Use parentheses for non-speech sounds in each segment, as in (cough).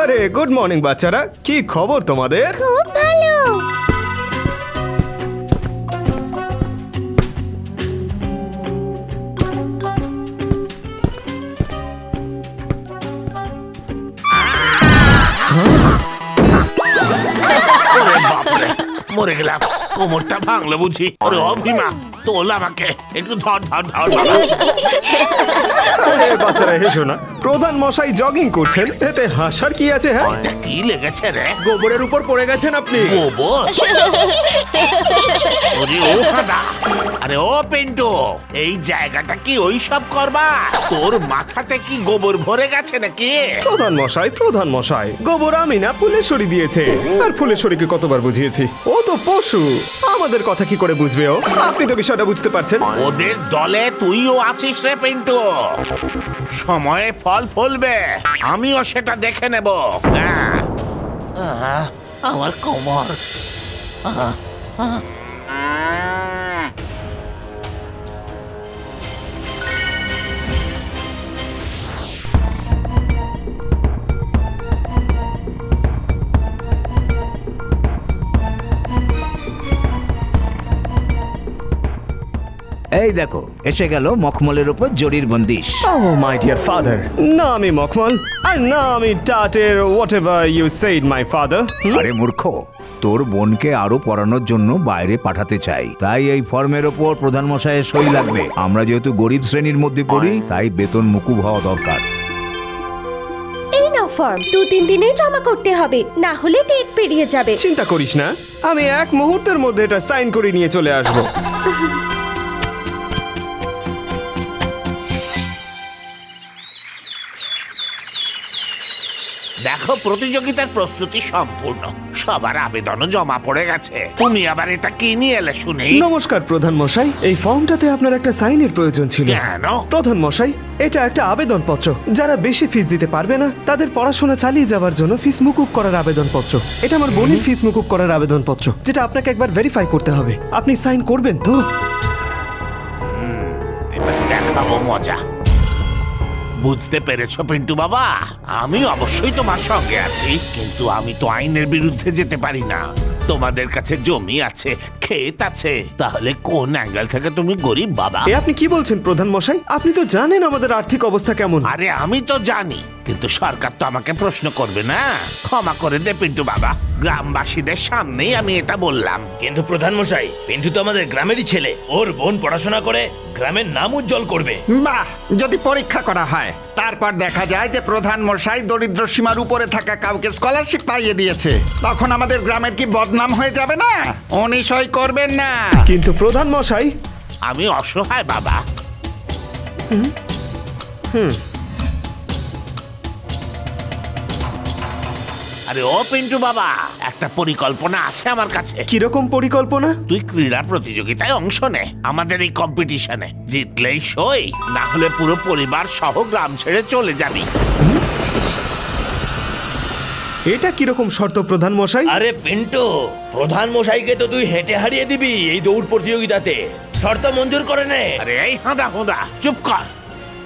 আরে good morning বাচ্চারা। কি খবর তোমাদের? খুব ভালো। মরে গেলাম। কোমরটা ভাঙলো বুঝি। ওরে অভিমা তোল আমাকে। একটু ধর ধর ধর। বাবা। বাচ্চারা হেসো না। প্রধান মশাই জগিং করছেন। এতে হাসার কি আছে হ্যাঁ? এটা কি লেগেছে রে? গোবরের উপর পড়ে গেছেন আপনি। গোবর? (laughs) ওরে ও হাদা আরে ও পিন্টু এই জায়গাটা কি ওই সব করবা? তোর মাথাতে কি গোবর ভরে গেছে নাকি? প্রধান মশাই প্রধান মশাই গোবর আমি না ফুলেশ্বরী দিয়েছে। আর ফুলেশ্বরীকে কতবার বুঝিয়েছি? ও তো পশু। আমাদের কথা কি করে বুঝবে ও? আপনি তো বিষয়টা বুঝতে পারছেন। ওদের দলে তুইও আছিস রে পিন্টু। সময়ে ফল ফলবে। আমিও সেটা দেখে নেব। হ্যাঁ আমার কোমর। এই দেখো এসে গেল মখমলের উপর জরির বন্দিশ। ও মাই ডিয়ার ফাদার না আমি মখমল আর না আমি টাটের whatever you said my father আরে মূর্খ তোর বোনকে আরও পড়ানোর জন্য বাইরে পাঠাতে চাই। তাই এই ফর্মের ওপর প্রধান মশাইয়ের সই লাগবে। আমরা যেহেতু গরিব শ্রেণির মধ্যে পড়ি তাই বেতন মুকুব হওয়া দরকার। এই নাও ফর্ম দু তিন দিনেই জমা করতে হবে না হলে ডেট পেরিয়ে যাবে। চিন্তা করিস না আমি এক মুহূর্তের মধ্যে এটা সাইন করে নিয়ে চলে আসব। (laughs) প্রতিযোগিতার প্রস্তুতি সম্পূর্ণ। সবার আবেদনও জমা পড়ে গেছে। তুমি আবার এটা কি নিয়ে এলে শুনি? নমস্কার প্রধান মশাই। এই ফর্মটাতে আপনার একটা সাইনের প্রয়োজন ছিল। কেন? প্রধান মশাই এটা একটা আবেদনপত্র। যারা বেশি ফিস দিতে পারবে না তাদের পড়াশোনা চালিয়ে যাওয়ার জন্য ফিস মুকুব করার আবেদনপত্র। এটা আমার বোনের ফিস মুকুব করার আবেদনপত্র যেটা আপনাকে একবার ভেরিফাই করতে হবে। আপনি সাইন করবেন তো? দেখাবো মজা। বুঝতে পেরেছ পিন্টু বাবা? আমি অবশ্যই তোমার সঙ্গে আছি কিন্তু আমি তো আইনের বিরুদ্ধে যেতে পারি না। তোমাদের কাছে জমি আছে ক্ষেত আছে তাহলে কোন অ্যাঙ্গেল থেকে তুমি গরিব বাবা? এ আপনি কি বলছেন প্রধান মশাই? আপনি তো জানেন আমাদের আর্থিক অবস্থা কেমন। আরে আমি তো জানি। কিন্তু সরকার তো আমাকে প্রশ্ন করবে না। ক্ষমা করে দে পিন্টু বাবা। গ্রামবাসীদের সামনেই আমি এটা বললাম। কিন্তু প্রধান মশাই পিন্টু তো আমাদের গ্রামেরই ছেলে। ওর বোন পড়াশোনা করে গ্রামের নাম উজ্জ্বল করবে। বাহ যদি পরীক্ষা করা হয় তারপর দেখা যায় যে প্রধান মশাই দরিদ্র সীমার উপরে থাকা কাউকে স্কলারশিপ পাইয়ে দিয়েছে। তখন আমাদের গ্রামের কি বদনাম হয়ে যাবে না? উনি সই করবেন না। কিন্তু প্রধান মশাই আমি অসহায় বাবা। আরে ও পিন্টু বাবা একটা পরিকল্পনা আছে আমার কাছে। কীরকম পরিকল্পনা? তুই ক্রীড়া প্রতিযোগিতায় অংশ নে আমাদের এই কম্পিটিশনে জিতলেই সই না হলে পুরো পরিবার সহ গ্রাম ছেড়ে চলে যাবি। এটা কীরকম শর্ত প্রধান মশাই? আরে পিন্টু প্রধান মশাইকে তো তুই হেঁটে হারিয়ে দিবি এই দৌড় প্রতিযোগিতাতে। শর্ত মঞ্জুর করে নে। আরে এই হাঁদা হোঁদা চুপ কর।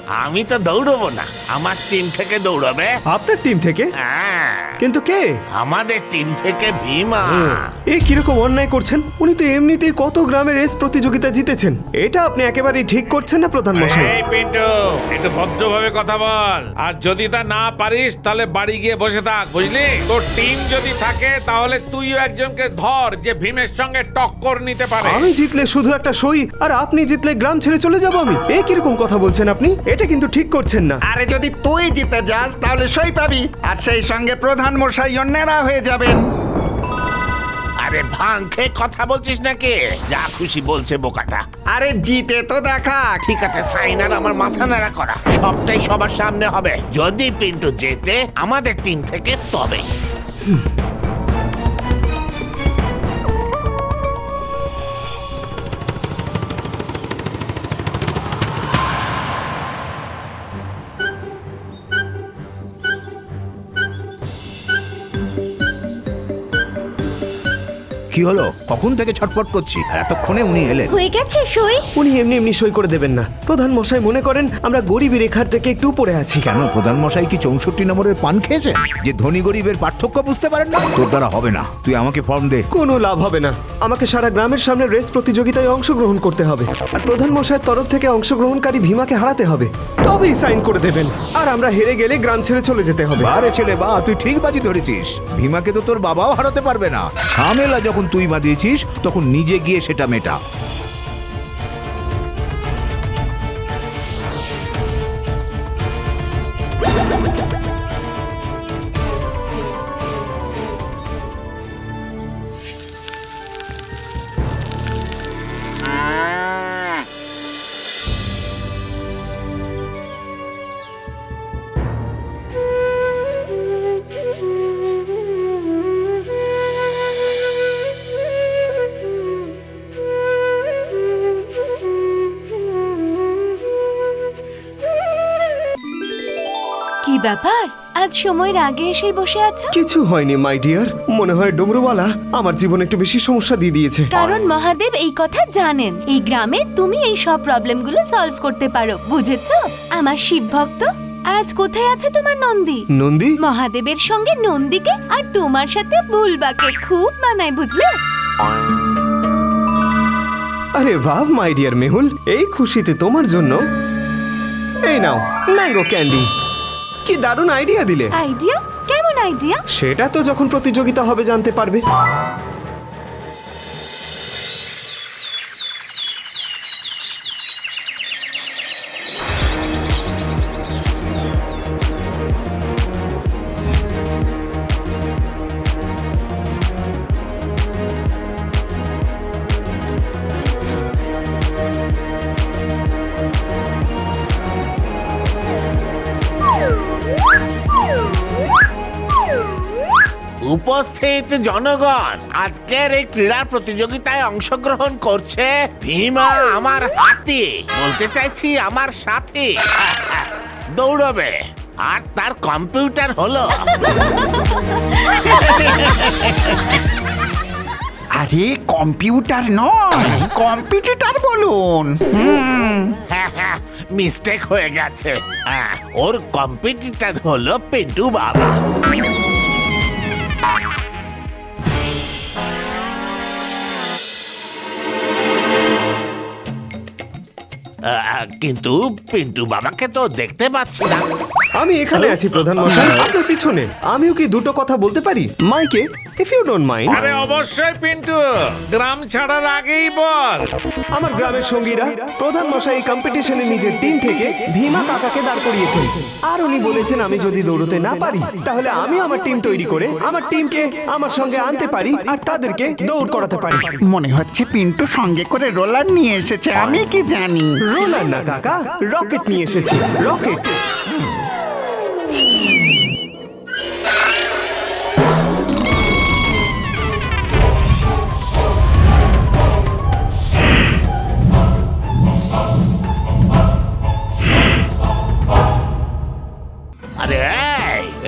আমি তো দৌড়বো না। আমার টিম থেকে দৌড়বে। আপনার টিম থেকে? হ্যাঁ। কিন্তু কে? আমাদের টিম থেকে ভীমা। এ কীরকম অন্যায় করছেন? উনি তো এমনিতেই কত গ্রামের রেস প্রতিযোগিতা জিতেছেন। এটা আপনি একেবারেই ঠিক করছেন না প্রধান মশাই? এই পিন্টু একটু ভদ্রভাবে কথা বল। আর যদি তা না পারিস তাহলে বাড়ি গিয়ে বসে থাক বুঝলি? তোর টিম যদি থাকে তাহলে তুইও একজনকে ধর যে ভীমের সঙ্গে টক্কর নিতে পারে। আমি জিতলে শুধু একটা সই আর আপনি জিতলে গ্রাম ছেড়ে চলে যাব আমি। এ কীরকম কথা বলছেন আপনি? এটা কিন্তু ঠিক করছেন না। আরে যদি তুই জিতে যাস তাহলে সই পাবি। আর সেই সঙ্গে প্রধান মশাই অন্যেরা হয়ে যাবেন। আরে ভাং খেয়ে কথা বলছিস নাকি? যা খুশি বলছে বোকাটা। আরে জিতে তো দেখা ঠিক আছে সাইন আর আমার মাথা নাড়া করা। সবটাই সবার সামনে হবে। যদি পিন্টু জেতে আমাদের টিম থেকে তবে। কি হলো? কখন থেকে ছটফট করছি? আর এতক্ষণে উনি এলেন। হয়ে গেছে সই? উনি এমনি এমনি সই করে দেবেন না। প্রধান মশাই মনে করেন আমরা গরিবী রেখার থেকে একটু উপরে আছি। কেন? প্রধান মশাই কি চৌষট্টি নম্বরের পান খেয়েছেন যে ধনী গরিবের পার্থক্য বুঝতে পারেন না? তোর দ্বারা হবে না। তুই আমাকে ফর্ম দে। কোনো লাভ হবে না। আমাকে সারা গ্রামের সামনে রেস প্রতিযোগিতায় অংশগ্রহণ করতে হবে। আর প্রধান মশাইয়ের তরফ থেকে অংশগ্রহণকারী ভীমাকে হারাতে হবে। তবেই সাইন করে দেবেন। আর আমরা হেরে গেলে গ্রাম ছেড়ে চলে যেতে হবে। আরে ছেলে বা তুই ঠিক বাজি ধরেছিস। ভীমাকে তো তোর বাবাও হারাতে পারবে না। ঝামেলা যখন তুই বাঁধিয়েছিস তখন নিজে গিয়ে সেটা মেটা। ব্যাপার? আজ সময়ের আগে এসেই বসে আছো? কিছু হয়নি মাই ডিয়ার। মনে হয় ডমরুওয়ালা আমার জীবনে একটু বেশি সমস্যা দিয়ে দিয়েছে। কারণ মহাদেব এই কথা জানেন। এই গ্রামে তুমি এই সব প্রবলেমগুলো সলভ করতে পারো বুঝেছ? আমার শিব ভক্ত আজ কোথায় আছে তোমার নন্দী? নন্দী? মহাদেবের সঙ্গে নন্দীকে আর তোমার সাথে বুলবাকে খুব মানায় বুঝলে? আরে বাহ মাই ডিয়ার মেহুল এই খুশিতে তোমার জন্য। এই নাও ম্যাঙ্গো ক্যান্ডি। কি দারুণ আইডিয়া দিলে। আইডিয়া কেমন আইডিয়া সেটা তো যখন প্রতিযোগিতা হবে জানতে পারবে। উপস্থিত জনগণ আজকের এই ক্রীড়া প্রতিযোগিতায় অংশগ্রহণ করছে ভীমা আমার হাতি। বলতে চাইছি আমার সাথী। দৌড়বে আর তার কম্পিউটার হলো। আরে কম্পিউটার নয় কম্পিটিটার বলুন। হুম। মিস্টেক হয়ে গেছে। ওর কম্পিটিটর হলো পিন্টু বাবা। Bye. কিন্তু পিন্টু বাবাকে তো দেখতে পাচ্ছি না। আমি এখানে আছি প্রধান মশাই আপনার পিছনে। আমিও কি দুটো কথা বলতে পারি? মাইকে ইফ ইউ ডোন্ট মাইন্ড আরে অবশ্যই পিন্টু। গ্রাম ছাড়ার আগেই বল। আমার গ্রামের সঙ্গীরা প্রধান মশাই এই কম্পিটিশনে নিজের টিম থেকে ভীমা কাকাকে দাঁড় করিয়েছেন। আর উনি বলেছেন আমি যদি দৌড়তে না পারি তাহলে আমি আমার টিম তৈরি করে আমার টিমকে আমার সঙ্গে আনতে পারি আর তাদেরকে দৌড় করাতে পারি। মনে হচ্ছে পিন্টু সঙ্গে করে রোলার নিয়ে এসেছে আমি কি জানি? রোলার না কাকা। রকেট নিয়ে এসেছি। রকেট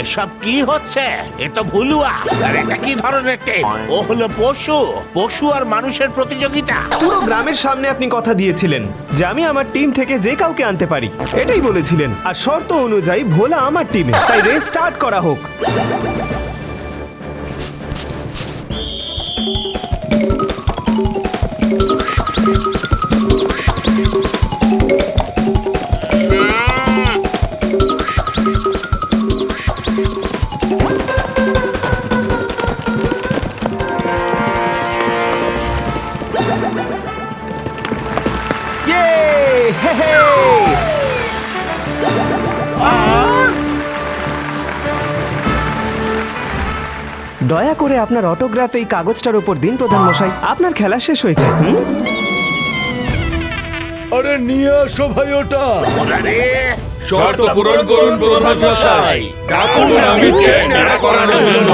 এসব কি হচ্ছে? এ তো ভুলুয়া। আর এটা কি ধরনের টেপ? ও হলো পশু। পশু আর মানুষের প্রতিযোগিতা। পুরো গ্রামের সামনে আপনি কথা দিয়েছিলেন যে আমি আমার টিম থেকে যে কাউকে আনতে পারি। এটাই বলেছিলেন। আর শর্ত অনুযায়ী ভোলা আমার টিমে। তাই রেস স্টার্ট করা হোক। দয়া করে আপনার অটোগ্রাফ এই কাগজটার উপর দিন প্রধান মশাই। আপনার খেলা শেষ হয়েছে? আরে নিয়ে আসো ভাই ওটা। শর্ত পূরণ করুন প্রধান মশাই। ডাকুন নেড়া করানোর জন্য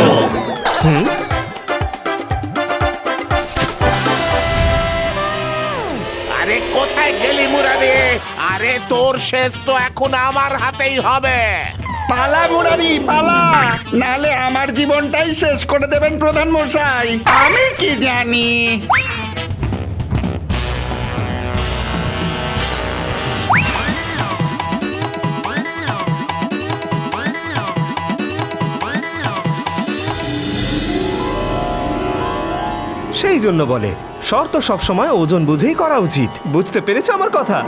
শেষ তো এখন আমার হাতেই হবে। পালা মুরারি পালা। নালে আমার জীবনটাই শেষ করে দেবেন প্রধান মশাই। আমি কি জানি? সেই জন্য বলে শর্ত সবসময় ওজন বুঝেই করা উচিত। বুঝতে পেরেছ আমার কথা?